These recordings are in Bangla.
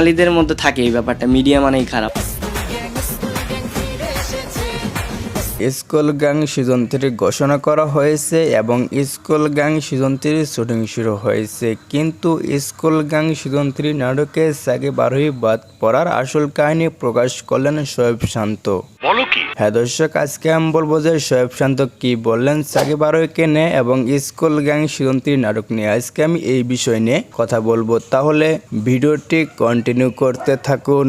বাঙালিদের মধ্যে থাকে এই ব্যাপারটা। মিডিয়া মানেই খারাপ। স্কুল গ্যাং সিজন থ্রি ঘোষণা করা হয়েছে এবং school gang season three shooting শুরু হয়েছে। কিন্তু স্কুল গ্যাং সিজন থ্রি নাটকে সাকিব বারোই বাদ পড়ার আসল কাহিনী প্রকাশ করলেন শোয়েব শান্ত। বলো কি? হ্যাঁ দর্শক, আজকে আমি বলব যে শোয়েব শান্ত কি বললেন, সাকিব আরোহীকে কেনে এবং স্কুল গ্যাং সিজন নাটক নিয়ে। আজকে আমি এই বিষয় নিয়ে কথা বলব। তাহলে ভিডিওটি কন্টিনিউ করতে থাকুন।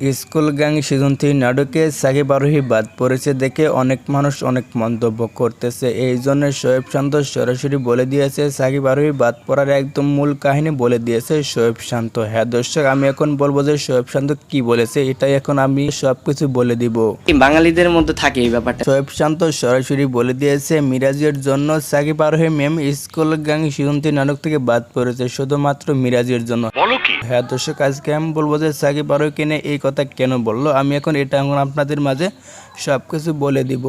স্কুল গ্যাং সিজন থ্রি নাটকে সাকিব আরোহী বাদ পড়েছে দেখে অনেক মানুষ অনেক মন্তব্য করতেছে। এই জন্য শোয়েব শান্ত সরাসরি বলে দিয়েছে সাকিব আরোহী বাদ পড়ার একদম মূল কাহিনী বলে দিয়েছে শোয়েব শান্ত। হ্যাঁ দর্শক আমি এখন বলব যে শোয়েব শান্ত কি বলেছে এটাই এখন আমি সবকিছু বলে দিব। বাঙালিদের মধ্যে থাকে এই ব্যাপারটা? শোয়েব শান্ত সরাসরি বলে দিয়েছে মিরাজের জন্য Sakib Arohi ma'am school gang season three নাটক থেকে বাদ পড়েছে শুধুমাত্র মিরাজের জন্য। হ্যাঁ দর্শক আজকে আমি বলব যে সাকিব আরোহীকে নিয়ে এই কথা কেন বলল? আমি এখন এটা এখন আপনাদের মাঝে সব কিছু বলে দিব।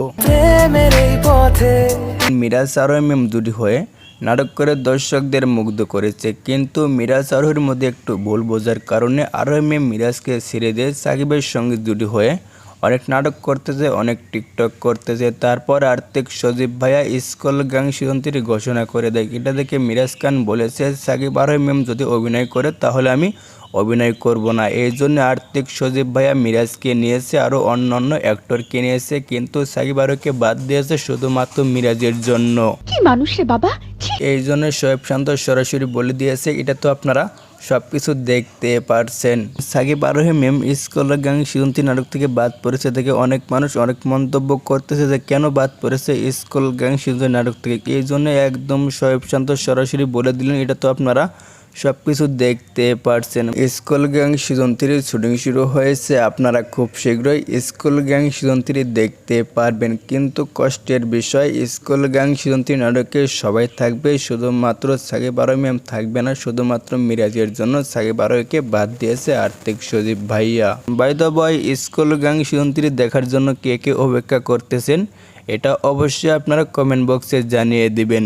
মিরাজ আরোহী ম্যাম দুটি হয়ে নাটক করে দর্শকদের মুগ্ধ করেছে, কিন্তু মিরাজ আরোহীর মধ্যে একটু ভুল বোঝার কারণে আরোহী ম্যাম মিরাজকে ছেড়ে দিয়ে সাকিবের সঙ্গে দুটি হয়ে অনেক নাটক করতেছে, অনেক টিকটক করতেছে। তারপর আর্থিক সজীব ভাইয়া স্কুল গ্যাং সিদ্ধান্তের ঘোষণা করে দেয়। এটা দেখে মিরাজ খান বলেছে, সাকিব আরোহী ম্যাম যদি অভিনয় করে, তাহলে আমি অভিনয় করব না। এই জন্য আর্থিক সজীব ভাইয়া মিরাজকে নিয়েছে আরও অন্য অন্য অ্যাক্টরকে নিয়েছে কিন্তু সাকিব আরোহীকে বাদ দিয়েছে শুধুমাত্র মিরাজের জন্য। কি মানুষ রে বাবা! এই জন্য শোয়েব শান্ত সরাসরি বলে দিয়েছে এটা তো আপনারা সব কিছু দেখতে পারছেন। সাকিব আরোহী মেম স্কুল গ্যাং সিদ্ধান্তি নাটক থেকে বাদ পড়েছে দেখে অনেক মানুষ অনেক মন্তব্য করতেছে যে কেন বাদ পড়েছে স্কুল গ্যাং সিদ্ধান্তি নাটক থেকে? এই জন্য একদম শোয়েব শান্ত সরাসরি বলে দিলেন এটা তো আপনারা সব কিছু দেখতে পারছেন। স্কুল গ্যাং সিজন থ্রির শুটিং শুরু হয়েছে। আপনারা খুব শীঘ্রই স্কুল গ্যাং সিজন থ্রি দেখতে পারবেন। কিন্তু কষ্টের বিষয়, স্কুল গ্যাং সিজন থ্রি নাটকে সবাই থাকবে। শুধুমাত্র সাকিব আরও ম্যাম থাকবে না, শুধুমাত্র মিরাজের জন্য সাকিব আরোকে বাদ দিয়েছে আর্থিক সজীব ভাইয়া। By the way school gang season three দেখার জন্য কে কে অপেক্ষা করতেছেন, এটা অবশ্যই আপনারা কমেন্ট বক্সে জানিয়ে দিবেন।